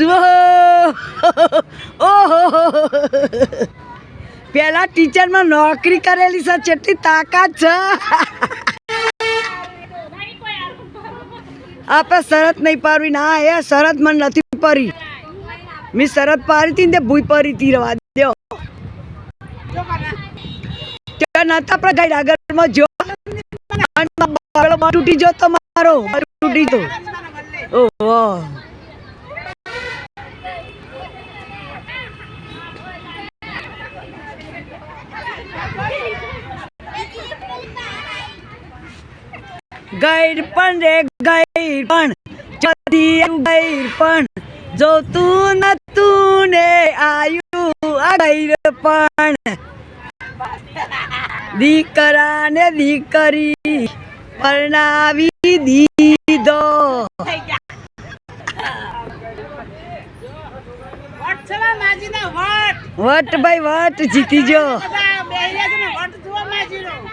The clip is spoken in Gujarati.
જુઓ ઓહો પેલા નોકરી કરેલી છે, કેટલી તાકાત છે. આપણે શરત નહીં પારવી ના, એ શરત મને નથી પરી મેં શરત પારી હતી ને તે ભૂઈ પરી હતી, રવા દો ત્યાં નતા આપણે ગઈ આગળમાં જો. તૂટી જો તમારો તૂટી તો ઓહો ગૈર પણ રે ગૈર પણ. ગૈર પણ. જોતું નતું ને આયુ આ ગૈર પણ. દીકરા ને દીકરી પરણાવી દીધો. વટ ભાઈ વટ જીતી જો વટ જોવા માજીનો.